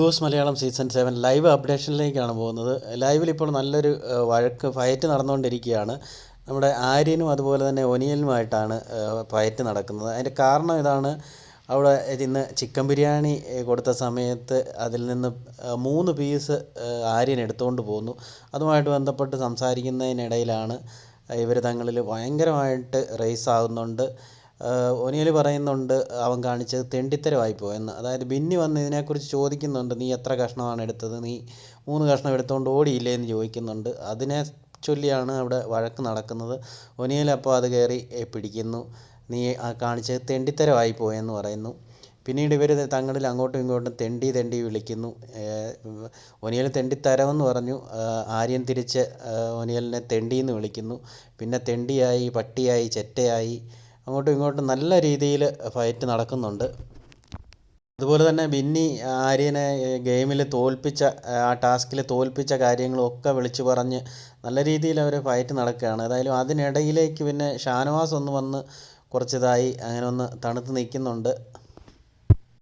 Boss Malayalam season seven live അപ്ഡേഷനിലേക്കാണ് പോകുന്നത്. ലൈവിൽ ഇപ്പോൾ നല്ലൊരു വഴക്ക് ഫയറ്റ് നടന്നുകൊണ്ടിരിക്കുകയാണ്. നമ്മുടെ ആര്യനും അതുപോലെ തന്നെ ഒനിയലുമായിട്ടാണ് ഫയറ്റ് നടക്കുന്നത്. അതിന്റെ കാരണം ഇതാണ് അവിടെ ഇന്ന് ചിക്കൻ ബിരിയാണി കൊടുത്ത സമയത്ത് അതിൽ നിന്ന് മൂന്ന് പീസ് ആര്യൻ എടുത്തുകൊണ്ട് പോന്നു. അതുമായിട്ട് ബന്ധപ്പെട്ട് സംസാരിക്കുന്നതിനിടയിലാണ് ഇവർ തങ്ങളിൽ ഭയങ്കരമായിട്ട് റേസ് ആകുന്നുണ്ട് ഒനിയൽ പറയുന്നുണ്ട് അവൻ കാണിച്ചത് തെണ്ടിത്തരമായി എന്ന്. അതായത് ബിന്നി വന്ന് ഇതിനെക്കുറിച്ച് ചോദിക്കുന്നുണ്ട് നീ എത്ര കഷ്ണമാണ് എടുത്തത്? നീ മൂന്ന് കഷ്ണം എടുത്തുകൊണ്ട് ഓടിയില്ലേ? എന്ന് ചോദിക്കുന്നുണ്ട്. അതിനെ ചൊല്ലിയാണ് അവിടെ വഴക്ക് നടക്കുന്നത്. ഒനിയൽ അപ്പോൾ അത് കയറി പിടിക്കുന്നു. നീ ആ കാണിച്ചത് തെണ്ടിത്തരമായി എന്ന് പറയുന്നു. പിന്നീട് ഇവർ തങ്ങളിൽ അങ്ങോട്ടും ഇങ്ങോട്ടും തെണ്ടി തെണ്ടി വിളിക്കുന്നു. ഒനിയൽ തെണ്ടിത്തരമെന്ന് പറഞ്ഞു. ആര്യൻ തിരിച്ച് ഒനിയലിനെ തെണ്ടിയെന്ന് വിളിക്കുന്നു. പിന്നെ തെണ്ടിയായി പട്ടിയായി ചെറ്റയായി അങ്ങോട്ടും ഇങ്ങോട്ടും നല്ല രീതിയിൽ ഫൈറ്റ് നടക്കുന്നുണ്ട്. അതുപോലെ തന്നെ ബിന്നി ആര്യനെ ഗെയിമിൽ തോൽപ്പിച്ച ആ ടാസ്കിൽ തോൽപ്പിച്ച കാര്യങ്ങളൊക്കെ വിളിച്ചു പറഞ്ഞ് നല്ല രീതിയിൽ അവർ ഫൈറ്റ് നടക്കുകയാണ്. ഏതായാലും അതിനിടയിലേക്ക് പിന്നെ ഷാനവാസ് ഒന്ന് വന്ന് കുറച്ചിതായി അങ്ങനെ ഒന്ന് തണുത്ത് നിൽക്കുന്നുണ്ട്.